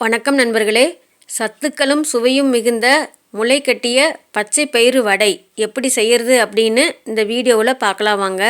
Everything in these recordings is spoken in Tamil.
வணக்கம் நண்பர்களே. சத்துக்களும் சுவையும் மிகுந்த முளை கட்டிய பச்சை பயிறு வடை எப்படி செய்யறது அப்படின்னு இந்த வீடியோவில் பார்க்கலாம் வாங்க.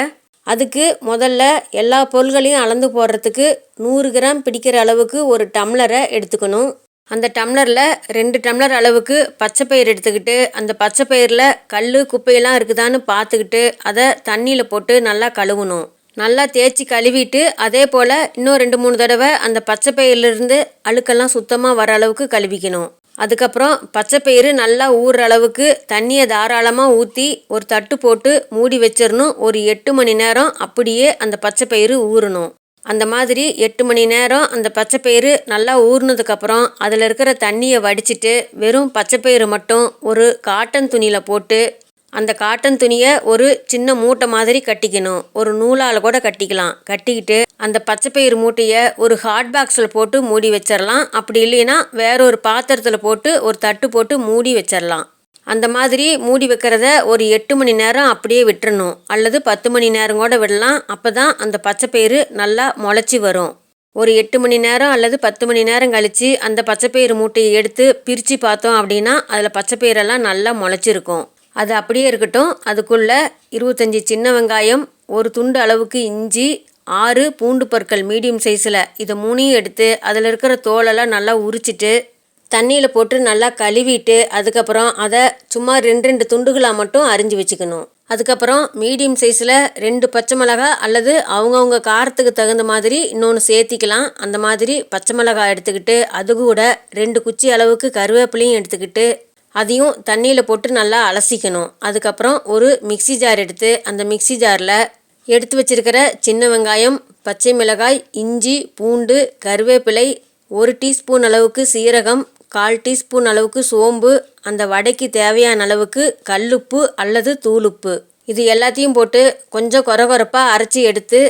அதுக்கு முதல்ல எல்லா பொருள்களையும் அளந்து போடுறதுக்கு நூறு கிராம் பிடிக்கிற அளவுக்கு ஒரு டம்ளரை எடுத்துக்கணும். அந்த டம்ளரில் ரெண்டு டம்ளர் அளவுக்கு பச்சை பயிர் எடுத்துக்கிட்டு அந்த பச்சை பயிரில் கல் குப்பையெல்லாம் இருக்குதான்னு பார்த்துக்கிட்டு அதை தண்ணியில் போட்டு நல்லா கழுவணும். நல்லா தேய்ச்சி கழுவிட்டு அதே போல் இன்னும் ரெண்டு மூணு தடவை அந்த பச்சை பயிரிலிருந்து அழுக்கெல்லாம் சுத்தமாக வர அளவுக்கு கழுவிக்கணும். அதுக்கப்புறம் பச்சை பயிறு நல்லா ஊறுற அளவுக்கு தண்ணியை தாராளமாக ஊற்றி ஒரு தட்டு போட்டு மூடி வச்சிடணும். ஒரு எட்டு மணி நேரம் அப்படியே அந்த பச்சை பயிறு ஊறணும். அந்த மாதிரி எட்டு மணி நேரம் அந்த பச்சை பயிறு நல்லா ஊறினதுக்கப்புறம் அதில் இருக்கிற தண்ணியை வடிச்சிட்டு வெறும் பச்சை பயிறு மட்டும் ஒரு காட்டன் துணியில் போட்டு அந்த காட்டன் துணியை ஒரு சின்ன மூட்டை மாதிரி கட்டிக்கணும். ஒரு நூலால் கூட கட்டிக்கலாம். கட்டிக்கிட்டு அந்த பச்சைப்பயிறு மூட்டையை ஒரு ஹாட் பாக்ஸில் போட்டு மூடி வச்சிடலாம் அப்படி இல்லைன்னா வேற ஒரு பாத்திரத்தில் போட்டு ஒரு தட்டு போட்டு மூடி வச்சிடலாம் அந்த மாதிரி மூடி வைக்கிறத ஒரு எட்டு மணி நேரம் அப்படியே விட்டுறணும். அல்லது பத்து மணி நேரம் கூட விடலாம். அப்போ தான் அந்த பச்சைப்பயிறு நல்லா முளைச்சி வரும். ஒரு எட்டு மணி நேரம் அல்லது பத்து மணி நேரம் கழித்து அந்த பச்சைப்பயிறு மூட்டையை எடுத்து பிரித்து பார்த்தோம் அப்படின்னா அதில் பச்சைப்பயிரெல்லாம் நல்லா முளைச்சிருக்கும். அது அப்படியே இருக்கட்டும். அதுக்குள்ளே இருபத்தஞ்சி சின்ன வெங்காயம் ஒரு துண்டு அளவுக்கு இஞ்சி ஆறு பூண்டு பற்கள் மீடியம் சைஸில் இதை மூணையும் எடுத்து அதில் இருக்கிற தோலெல்லாம் நல்லா உரிச்சிட்டு தண்ணியில் போட்டு நல்லா கழுவிட்டு அதுக்கப்புறம் அதை சும்மா ரெண்டு ரெண்டு துண்டுகளாக மட்டும் அரிஞ்சு வச்சுக்கணும். அதுக்கப்புறம் மீடியம் சைஸில் ரெண்டு பச்சை மிளகா அல்லது அவங்கவுங்க காரத்துக்கு தகுந்த மாதிரி இன்னொன்று சேர்த்திக்கலாம். அந்த மாதிரி பச்சை மிளகா எடுத்துக்கிட்டு அது கூட ரெண்டு குச்சி அளவுக்கு கருவேப்பிலையும் எடுத்துக்கிட்டு அதையும் தண்ணியில் போட்டு நல்லா அலசிக்கணும். அதுக்கப்புறம் ஒரு மிக்சி ஜார் எடுத்து அந்த மிக்சி ஜாரில் எடுத்து வச்சிருக்கிற சின்ன வெங்காயம் பச்சை மிளகாய் இஞ்சி பூண்டு கருவேப்பிலை ஒரு டீஸ்பூன் அளவுக்கு சீரகம் கால் டீஸ்பூன் அளவுக்கு சோம்பு அந்த வடைக்கு தேவையான அளவுக்கு கல்லுப்பு அல்லது தூளுப்பு. இது எல்லாத்தையும் போட்டு கொஞ்சம் கொரகொரப்பாக அரைச்சி எடுத்து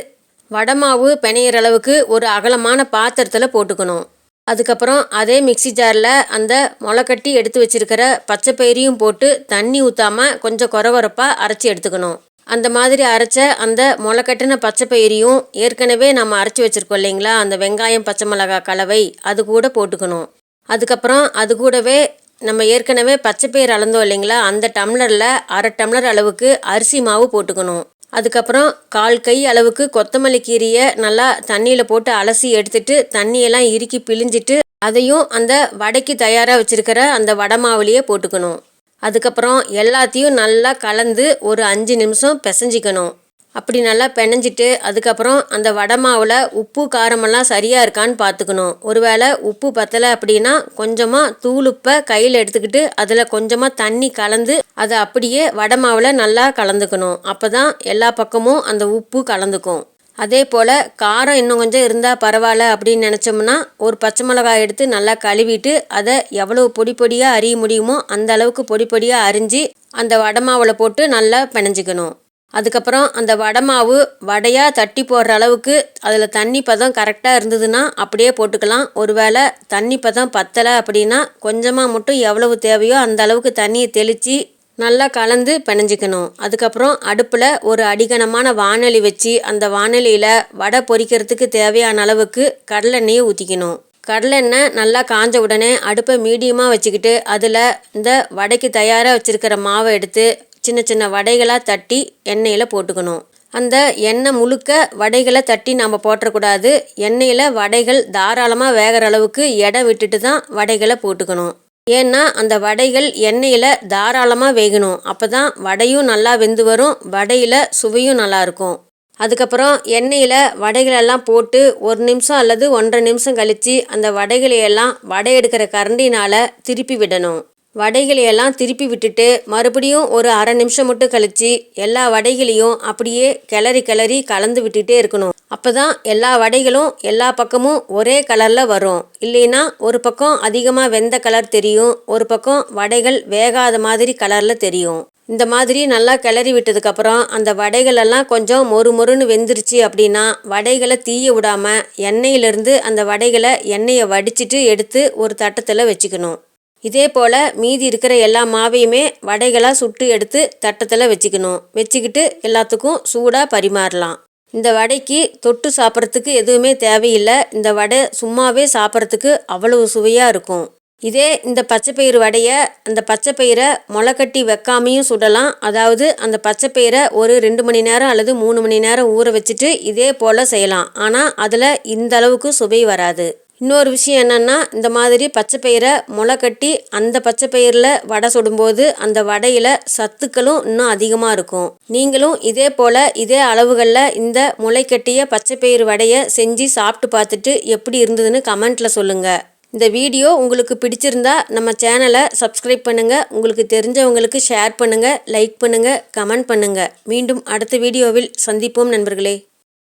வடை மாவு பிணையிற அளவுக்கு ஒரு அகலமான பாத்திரத்தில் போட்டுக்கணும். அதுக்கப்புறம் அதே மிக்சி ஜாரில் அந்த முளைக்கட்டி எடுத்து வச்சுருக்கிற பச்சை பயிரையும் போட்டு தண்ணி ஊற்றாமல் கொஞ்சம் குறவரப்பாக அரைச்சி எடுத்துக்கணும். அந்த மாதிரி அரைச்ச அந்த முளைக்கட்டின பச்சை பயிரையும் ஏற்கனவே நம்ம அரைச்சி வச்சுருக்கோம் இல்லைங்களா? அந்த வெங்காயம் பச்சை மிளகா கலவை அது கூட போட்டுக்கணும். அதுக்கப்புறம் அது கூடவே நம்ம ஏற்கனவே பச்சை பயிர் அளந்தோம் இல்லைங்களா? அந்த டம்ளரில் அரை டம்ளர் அளவுக்கு அரிசி மாவு போட்டுக்கணும். அதுக்கப்புறம் கால் கை அளவுக்கு கொத்தமல்லி கீரையை நல்லா தண்ணியில் போட்டு அலசி எடுத்துட்டு தண்ணியெல்லாம் இறுக்கி பிழிஞ்சிட்டு அதையும் அந்த வடைக்கு தயாராக வச்சுருக்கிற அந்த வடை மாவுலேயே போட்டுக்கணும். அதுக்கப்புறம் எல்லாத்தையும் நல்லா கலந்து ஒரு அஞ்சு நிமிஷம் பிசைஞ்சிக்கணும். அப்படி நல்லா பெனஞ்சிட்டு அதுக்கப்புறம் அந்த வடை மாவில் உப்பு காரமெல்லாம் சரியாக இருக்கான்னு பார்த்துக்கணும் ஒருவேளை உப்பு பத்தலை அப்படின்னா கொஞ்சமாக தூளுப்பை கையில் எடுத்துக்கிட்டு அதில் கொஞ்சமாக தண்ணி கலந்து அதை அப்படியே வடை மாவில் நல்லா கலந்துக்கணும். அப்போ தான் எல்லா பக்கமும் அந்த உப்பு கலந்துக்கும். அதே போல் காரம் இன்னும் கொஞ்சம் இருந்தால் பரவாயில்ல அப்படின்னு நினச்சோம்னா ஒரு பச்சை மிளகாய் எடுத்து நல்லா கழுவிட்டு அதை எவ்வளோ பொடி பொடியாக அறிய முடியுமோ அந்த அளவுக்கு பொடி பொடியாக அரிஞ்சு அந்த வடை மாவில் போட்டு நல்லா பிணைஞ்சிக்கணும். அதுக்கப்புறம் அந்த வடை மாவு வடையாக தட்டி போடுற அளவுக்கு அதில் தண்ணி பதம் கரெக்டாக இருந்ததுன்னா அப்படியே போட்டுக்கலாம். ஒருவேளை தண்ணி பதம் பத்தலை அப்படின்னா கொஞ்சமாக மட்டும் எவ்வளவு தேவையோ அந்த அளவுக்கு தண்ணியை தெளித்து நல்லா கலந்து பிணைஞ்சிக்கணும். அதுக்கப்புறம் அடுப்பில் ஒரு அடிகனமான வானொலி வச்சு அந்த வானொலியில் வடை பொரிக்கிறதுக்கு தேவையான அளவுக்கு கடலெண்ணெயை ஊற்றிக்கணும் கடலெண்ணெய் நல்லா காஞ்ச உடனே அடுப்பை மீடியமாக வச்சுக்கிட்டு அதில் இந்த வடைக்கு தயாராக வச்சுருக்கிற மாவை எடுத்து சின்ன சின்ன வடைகளாக தட்டி எண்ணெயில் போட்டுக்கணும். அந்த எண்ணெய் முழுக்க வடைகளை தட்டி நம்ம போட்டுறக்கூடாது எண்ணெயில் வடைகள் தாராளமாக வேகிற அளவுக்கு இடம் விட்டுட்டு தான் வடைகளை போட்டுக்கணும். ஏன்னா அந்த வடைகள் எண்ணெயில் தாராளமாக வேகணும். அப்போ தான் வடையும் நல்லா வெந்து வரும் வடையில் சுவையும் நல்லாயிருக்கும் அதுக்கப்புறம் எண்ணெயில் வடைகளெல்லாம் போட்டு ஒரு நிமிஷம் அல்லது ஒன்றரை நிமிஷம் கழித்து அந்த வடைகளையெல்லாம் வடை எடுக்கிற கரண்டினால் திருப்பி விடணும். வடைகளையெல்லாம் திருப்பி விட்டுட்டு மறுபடியும் ஒரு அரை நிமிஷம் மட்டும் கழித்து எல்லா வடைகளையும் அப்படியே கிளறி கிளறி கலந்து விட்டுட்டே இருக்கணும். அப்போ தான் எல்லா வடைகளும் எல்லா பக்கமும் ஒரே கலரில் வரும். இல்லைன்னா ஒரு பக்கம் அதிகமாக வெந்த கலர் தெரியும் ஒரு பக்கம் வடைகள் வேகாத மாதிரி கலரில் தெரியும். இந்த மாதிரி நல்லா கிளறி விட்டதுக்கப்புறம் அந்த வடைகளெல்லாம் கொஞ்சம் மொறு மொறுன்னு வெந்துருச்சு அப்படின்னா வடைகளை தீய விடாமல் எண்ணெயிலேருந்து அந்த வடைகளை எண்ணெயை வடிச்சிட்டு எடுத்து ஒரு தட்டத்தில் வச்சுக்கணும். இதே போல் மீதி இருக்கிற எல்லா மாவையுமே வடைகளாக சுட்டு எடுத்து தட்டத்தில் வச்சுக்கணும். வச்சுக்கிட்டு எல்லாத்துக்கும் சூடாக பரிமாறலாம். இந்த வடைக்கு தொட்டு சாப்பிட்றதுக்கு எதுவுமே தேவையில்லை. இந்த வடை சும்மாவே சாப்பிட்றதுக்கு அவ்வளவு சுவையாக இருக்கும். இதே இந்த பச்சைப்பயிறு வடையை அந்த பச்சைப்பயிரை முளைக்கட்டி வைக்காமையும் சுடலாம். அதாவது அந்த பச்சைப்பயிரை ஒரு ரெண்டு மணி நேரம் அல்லது மூணு மணி நேரம் ஊற வச்சுட்டு இதே போல் செய்யலாம். ஆனால் அதில் இந்த அளவுக்கு சுவை வராது. இன்னொரு விஷயம் என்னென்னா இந்த மாதிரி பச்சை பயிரை முளை கட்டி அந்த பச்சை பயிரில் வடை சுடும்போது அந்த வடையில் சத்துக்களும் இன்னும் அதிகமாக இருக்கும். நீங்களும் இதே போல் இதே அளவுகளில் இந்த முளை கட்டிய பச்சை பயிர் வடையை செஞ்சு சாப்பிட்டு பார்த்துட்டு எப்படி இருந்ததுன்னு கமெண்ட்டில் சொல்லுங்கள் இந்த வீடியோ உங்களுக்கு பிடிச்சிருந்தா நம்ம சேனலை சப்ஸ்கிரைப் பண்ணுங்கள் உங்களுக்கு தெரிஞ்சவங்களுக்கு ஷேர் பண்ணுங்கள் லைக் பண்ணுங்கள் கமெண்ட் பண்ணுங்கள் மீண்டும் அடுத்த வீடியோவில் சந்திப்போம் நண்பர்களே.